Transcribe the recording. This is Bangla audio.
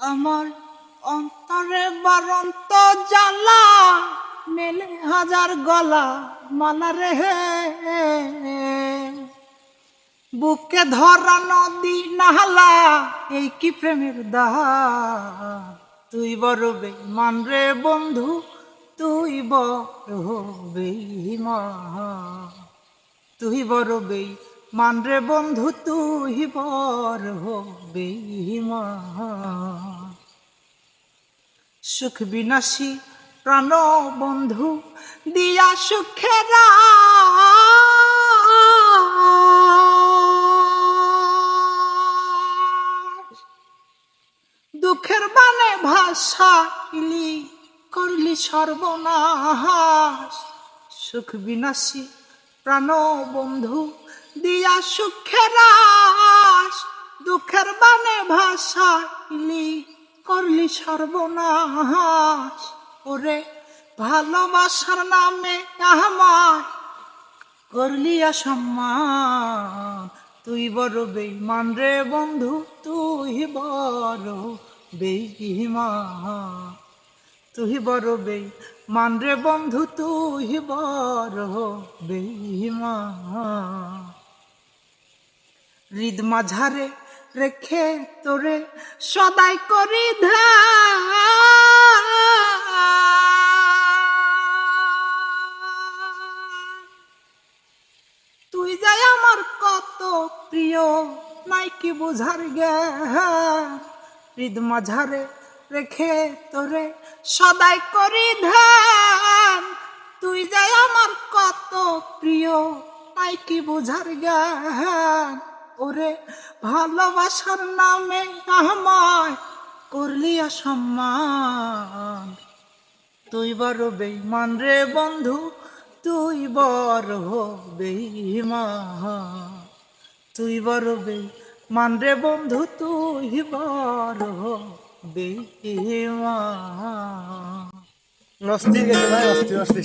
আমার অন্তরে বারন্ত জ্বালা, মেলে হাজার গলা, মালা রে বুকে ধরা নদী নাহলা এই কি প্রেমের দাহা তুই বড় বেঈমান রে বন্ধু, তুই বড় বেঈমান। তুই বড় বেঈমান রে বন্ধু, তুই বড় বেঈমান সুখ বিনাশী প্রাণ বন্ধু, দিয়া সুখেরা দুঃখের বানে ভাষা ইলি করলি সর্বনাশ। সুখ বিনাশী প্রাণ বন্ধু দিয়া সুখেরাস দুঃখের বানে ভাষা ইলি করলি সর্বনাশ। ওরে ভালোবাসার নামে আমার করলি অসম্মান। তুই বড় বেইমান রে বন্ধু, তুই বড় বেইমান তুই বড় বেইমান রে বন্ধু, তুই বড় বেইমান হৃদ মাঝারে রেখে তোরে সদাই করি তুই যাই আমার কত প্রিয় নাই কি বুঝার জ্ঞান হৃদ মাঝারে রেখে তোরে সদাই করি ধ্যান তুই যাই আমার কত প্রিয় নাই কি বুঝার জ্ঞান ওরে ভালোবাসার নামে আমায় করলি অসম্মান। তুই বড় বেইমান রে বন্ধু, তুই বড় বেইমান তুই বড় বেইমান রে বন্ধু, তুই বড় বেইমান অস্থির গেছে